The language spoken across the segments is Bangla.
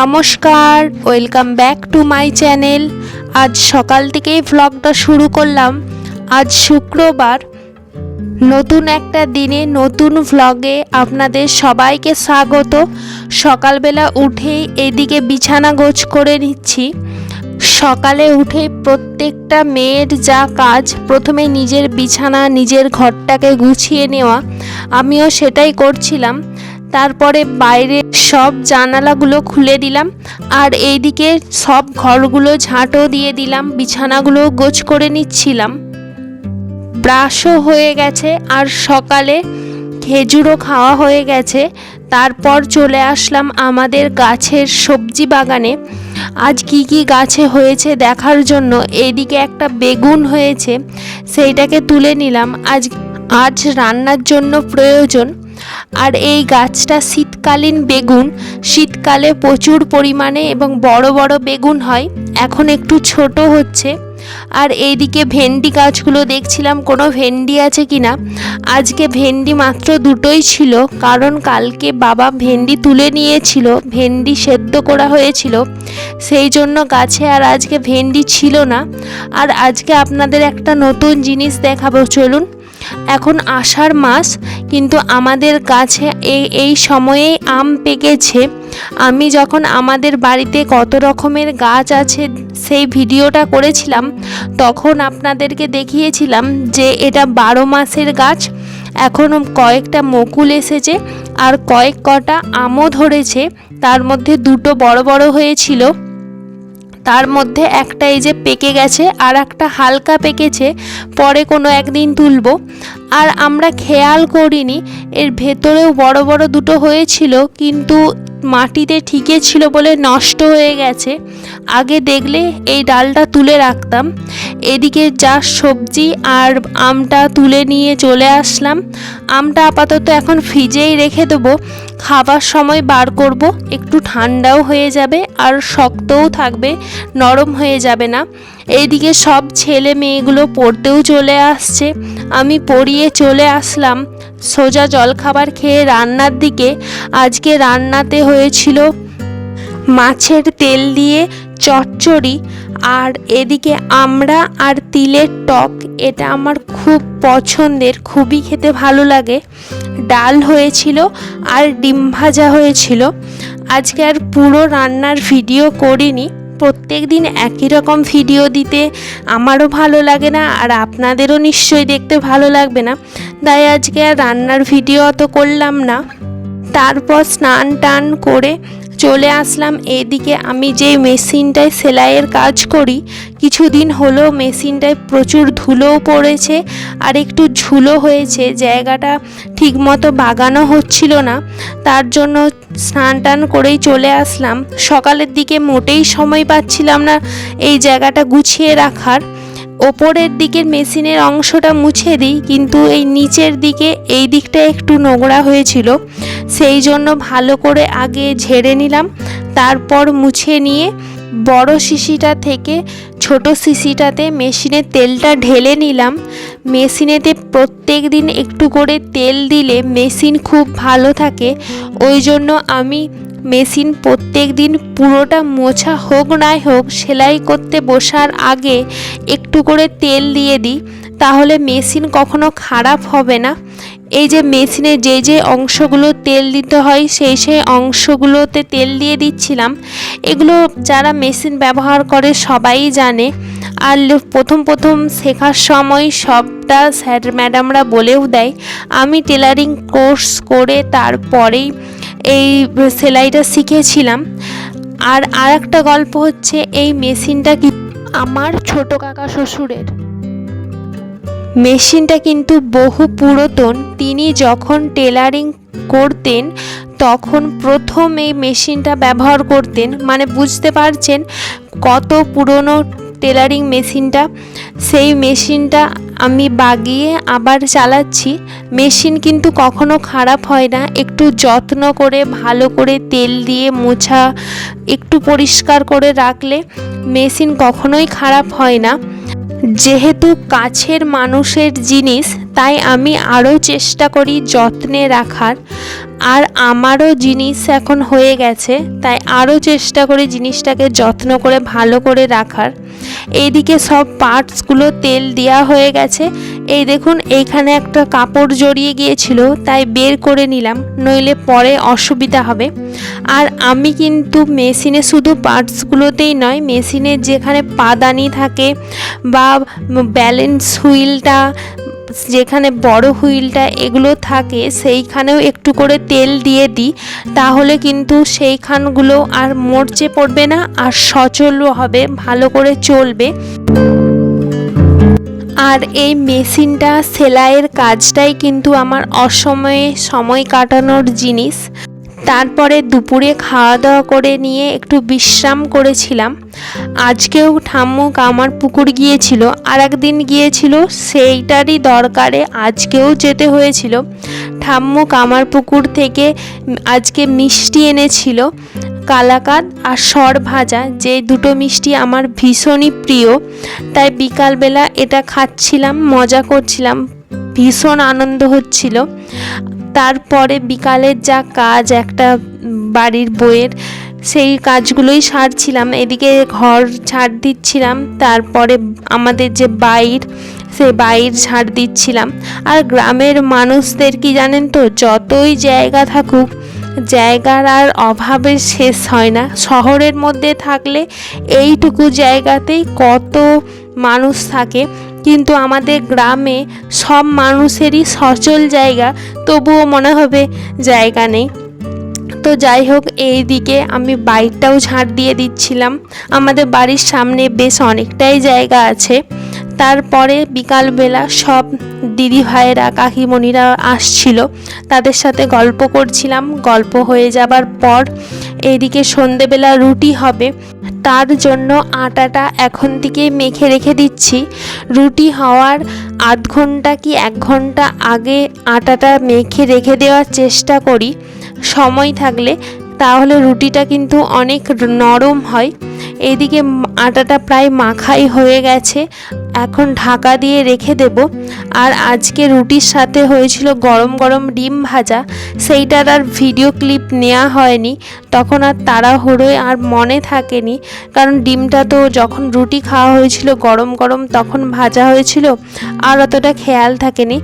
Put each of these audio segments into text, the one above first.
নমস্কার, welcome back to my channel. আজ সকাল থেকেই ভ্লগটা শুরু করলাম। আজ শুক্রবার। নতুন একটা দিনে নতুন ভ্লগে আপনাদের সবাইকে স্বাগত। সকালবেলা উঠেই এদিকে বিছানা গোছ করে নিচ্ছি। সকালে উঠে প্রত্যেকটা মেয়ের যা কাজ, প্রথমে নিজের বিছানা, নিজের ঘরটাকে গুছিয়ে নেওয়া। আমিও সেটাই করছিলাম। তারপরে বাইরে সব জানালাগুলো খুলে দিলাম আর এইদিকে সব ঘরগুলো ঝাঁটও দিয়ে দিলাম বিছানাগুলো গোছ করে নিচ্ছিলাম। ব্রাশও হয়ে গেছে আর সকালে খেজুরও খাওয়া হয়ে গেছে। তারপর চলে আসলাম আমাদের গাছের সবজি বাগানে। আজ কি কি গাছে হয়েছে দেখার জন্য এইদিকে একটা বেগুন হয়েছে, সেইটাকে তুলে নিলাম। আজ আজ রান্নার জন্য প্রয়োজন। আর এই গাছটা শীতকালীন বেগুন। শীতকালে প্রচুর পরিমাণে এবং বড় বড় বেগুন হয়। এখন একটু ছোট হচ্ছে। আর এইদিকে ভেন্ডি গাছগুলো দেখছিলাম, কোনো ভেন্ডি আছে কি না? আজকে ভেন্ডি মাত্র দুটোই ছিল, কারণ কালকে বাবা ভেন্ডি তুলে নিয়েছিল, ভেন্ডি সেদ্ধ করা হয়েছিল। সেই জন্য গাছে আর আজকে ভেন্ডি ছিল না। আর আজকে আপনাদের একটা নতুন জিনিস দেখাবো, চলুন। এখন আষাঢ় মাস, কিন্তু আমাদের গাছে এই এই সময়েই আম পেকেছে। আমি যখন আমাদের বাড়িতে কত রকমের গাছ আছে, সেই ভিডিওটা করেছিলাম, তখন আপনাদেরকে দেখিয়েছিলাম যে এটা বারো মাসের গাছ। এখন কয়েকটা মকুল এসেছে, আর কয়েক কটা আমও ধরেছে। তার মধ্যে দুটো বড় বড় হয়েছিল। তার মধ্যে একটা এই যে পেকে গেছে আর একটা হালকা পেকেছে, পরে কোনো একদিন তুলব। আর আমরা খেয়াল করিনি, এর ভেতরেও বড় বড় দুটো হয়েছিল, কিন্তু মাটিতে ঠিকে ছিল বলে নষ্ট হয়ে গেছে। আগে দেখলে এই ডালটা তুলে রাখতাম। এদিকে যা সবজি আর আমটা তুলে নিয়ে চলে আসলাম। আমটা আপাতত এখন ফ্রিজেই রেখে দেবো। খাবার সময় বার করব। একটু ঠান্ডাও হয়ে যাবে আর শক্তও থাকবে, নরম হয়ে যাবে না। এইদিকে সব ছেলে মেয়েগুলো পড়তেও চলে আসছে। আমি পড়িয়ে চলে আসলাম। সোজা জলখাবার খেয়ে রান্নার দিকে আজকে রান্নাতে হয়েছিল মাছের তেল দিয়ে চচ্চড়ি আর এদিকে আমরা আর তিলের টক, এটা আমার খুব পছন্দের, খুবই খেতে ভালো লাগে। ডাল হয়েছিল আর ডিম ভাজা হয়েছিল। আজকে আর পুরো রান্নার ভিডিও করিনি। প্রত্যেক দিন একই রকম ভিডিও দিতে আমারও ভালো লাগে না, আর আপনাদেরও নিশ্চয়ই দেখতে ভালো লাগবে না। তাই আজকে আর রান্নার ভিডিও অত করলাম না। তারপর স্নান টান করে চলে আসলাম। এদিকে আমি যে মেশিনটায় সেলাইয়ের কাজ করি, কিছুদিন হলো মেশিনটায় প্রচুর ধুলোও পড়েছে আর একটু ঝুলো হয়েছে, জায়গাটা ঠিকমতো বাগানো হচ্ছিল না। তার জন্য স্নান টান করেই চলে আসলাম। সকালের দিকে মোটেই সময় পাচ্ছিলাম না এই জায়গাটা গুছিয়ে রাখার। ওপরের দিকের মেশিনের অংশটা মুছে দিই, কিন্তু এই নিচের দিকে এই দিকটা একটু নোংরা হয়েছিল, সেই জন্য ভালো করে আগে ঝেড়ে নিলাম, তারপর মুছে নিয়ে বড় শিশিটা থেকে ছোট শিশিটাতে মেশিনে তেলটা ঢেলে নিলাম। মেশিনেতে প্রত্যেক দিন একটু করে তেল দিলে মেশিন খুব ভালো থাকে, ওই জন্য আমি মেশিন প্রত্যেক দিন পুরোটা মোছা হোক নাই হোক সেলাই করতে বসার আগে একটু করে তেল দিয়ে দিই, তাহলে মেশিন কখনো খারাপ হবে না। এই যে মেশিনে যে যে অংশগুলো তেল দিতে হয়, সেই সেই অংশগুলোতে তেল দিয়ে দিচ্ছিলাম। এগুলো যারা মেশিন ব্যবহার করে সবাই জানে। আর প্রথম প্রথম শেখার সময় সবটা স্যার ম্যাডামরা বলেও দেয়, আমি টেলারিং কোর্স করে তারপরেই এই সেলাইটা শিখেছিলাম। আর আর একটা গল্প হচ্ছে, এই মেশিনটা কি আমার ছোট কাকা শ্বশুরের? মেশিনটা কিন্তু বহু পুরাতন। তিনি যখন টেলারিং করতেন, তখন প্রথম এই মেশিনটা ব্যবহার করতেন। মানে বুঝতে পারছেন কত পুরনো টেলারিং মেশিনটা, সেই মেশিনটা আমি বাগিয়ে আবার চালাচ্ছি। মেশিন কিন্তু কখনো খারাপ হয় না, একটু যত্ন করে, ভালো করে তেল দিয়ে মোছা, একটু পরিষ্কার করে রাখলে মেশিন কখনোই খারাপ হয় না। যেহেতু কাছের মানুষের জিনিস, তাই আমি আরও চেষ্টা করি যত্নে রাখার। আর আমারও জিনিস এখন হয়ে গেছে, তাই আরও চেষ্টা করি জিনিসটাকে যত্ন করে ভালো করে রাখার। এইদিকে সব পার্টসগুলো তেল দেওয়া হয়ে গেছে এই দেখুন, এইখানে একটা কাপড় জড়িয়ে গিয়েছিল, তাই বের করে নিলাম, নইলে পরে অসুবিধা হবে। আর আমি কিন্তু মেশিনে শুধু পার্টসগুলোতেই নয়, মেশিনে যেখানে পাদানি থাকে বা ব্যালেন্স হুইলটা, যেখানে বড় হুইলটা এগুলো থাকে, সেইখানেও একটু করে তেল দিয়ে দিই, তাহলে কিন্তু সেইখানগুলো আর মরচে পড়বে না, আর সচলও হবে, ভালো করে চলবে। আর এই মেশিনটা সেলাইয়ের কাজটাই কিন্তু আমার অসময়ে সময় কাটানোর জিনিস। তারপরে দুপুরে খাওয়া দাওয়া করে নিয়ে একটু বিশ্রাম করেছিলাম। আজকেও ঠাম্মু কামার পুকুর গিয়েছিল আর একদিন গিয়েছিল, সেইটারই দরকারে আজকেও যেতে হয়েছিল। ঠাম্মু কামার পুকুর থেকে আজকে মিষ্টি এনেছিল। কালাকাদ আর সর ভাজা, যে দুটো মিষ্টি আমার ভীষণই প্রিয়, তাই বিকালবেলা এটা খাচ্ছিলাম, মজা করছিলাম, ভীষণ আনন্দ হচ্ছিল। তারপরে বিকালের যা কাজ, একটা বাড়ির বইয়ের, সেই কাজগুলোই সারছিলাম, এদিকে ঘর ঝাড় দিচ্ছিলাম, তারপরে আমাদের যে বাইর, সে বাইর ঝাড় দিচ্ছিলাম। আর গ্রামের মানুষদের কি জানেন তো, যতই জায়গা থাকুক জায়গার আর অভাবে শেষ হয় না। শহরের মধ্যে থাকলে এইটুকু জায়গাতেই কত মানুষ থাকে, কিন্তু আমাদের গ্রামে সব মানুষেরই সচল জায়গা, তবুও মনে হবে জায়গা নেই। তো যাই হোক, এই দিকে আমি বাইকটাও ঝাড় দিয়ে দিচ্ছিলাম। আমাদের বাড়ির সামনে বেশ অনেকটাই জায়গা আছে। তারপরে বিকালবেলা সব দিদি ভাইয়েরা, কাকিমণিরা আসছিল। তাদের সাথে গল্প করছিলাম। গল্প হয়ে যাবার পর এইদিকে সন্ধেবেলা রুটি হবে। তার জন্য আটাটা এখন থেকে মেখে রেখে দিচ্ছি। রুটি হওয়ার আধ ঘণ্টা কি এক ঘণ্টা আগে আটাটা মেখে রেখে দেওয়ার চেষ্টা করি। সময় থাকলে তাহলে রুটিটা কিন্তু অনেক নরম হয়। এইদিকে আটাটা প্রায় মাখাই হয়ে গেছে। এখন ঢাকা দিয়ে রেখে দেব। আর আজকে রুটির সাথে হয়েছিল গরম গরম ডিম ভাজা। সেইটার আর ভিডিও ক্লিপ নেওয়া হয়নি। তখন আর তাড়াহুড়োয় আর মনে থাকেনি। কারণ ডিমটা তো যখন রুটি খাওয়া হয়েছিল গরম গরম তখন ভাজা হয়েছিল, আর অতটা খেয়াল থাকেনি।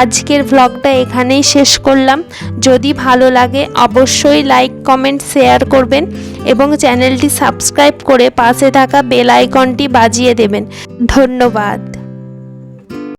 আজকের ভ্লগটা এখানেই শেষ করলাম। যদি ভালো লাগে অবশ্যই লাইক কমেন্ট শেয়ার করবেন এবং চ্যানেলটি সাবস্ক্রাইব করে পাশে থাকা বেল আইকনটি বাজিয়ে দেবেন। ধন্যবাদ।